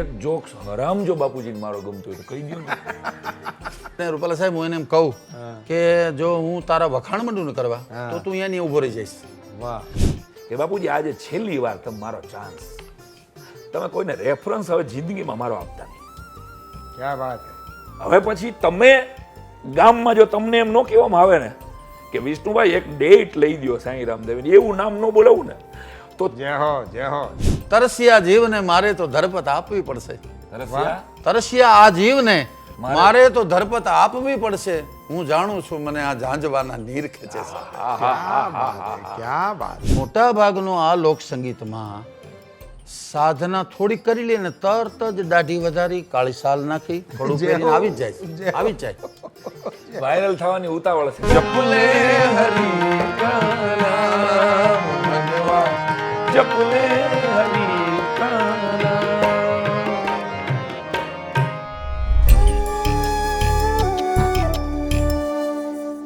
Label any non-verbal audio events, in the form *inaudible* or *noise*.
એક જોક્સ હરામ જો બાપુજીને મારો ગમતો હોય તો કહી દો ને. ને રૂપાલા સાહેબ હું એને એમ કહું કે જો હું તારા વખાણ માંડું ને કરવા તો તું અહીંયા ઊભો રહી જઈશ. વાહ. કે બાપુજી આજે છેલ્લી વાર તમે મારો ચાન્સ તમે કોઈને રેફરન્સ હવે જિંદગીમાં મારો આપતા નહીં. ક્યાં વાત હવે પછી તમે ગામમાં જો તમને એમ ન કહેવામાં આવે ને કે વિષ્ણુભાઈ એક ડેટ લઈ દો સાંઈ રામદેવ એવું નામ ન બોલાવું ને તો જય હો જય હો. તરસ્યા જીવને મારે તો ધરપત આપવી પડશે. તરસ્યા? તરસ્યા આ જીવને મારે? તો ધરપત આપવી પડશે. હું જાણું છું મને આ ઝાંઝવાના નીર ખેંચે છે. મોટા ભાગનો આ લોક સંગીતમાં સાધના થોડી કરી લે ને તરત જ દાઢી વધારી કાળી સાલ નાખી થોડું *laughs* પહેરીને આવી જાય. આવી જાય. વાયરલ થવાની ઉતાવળ છે.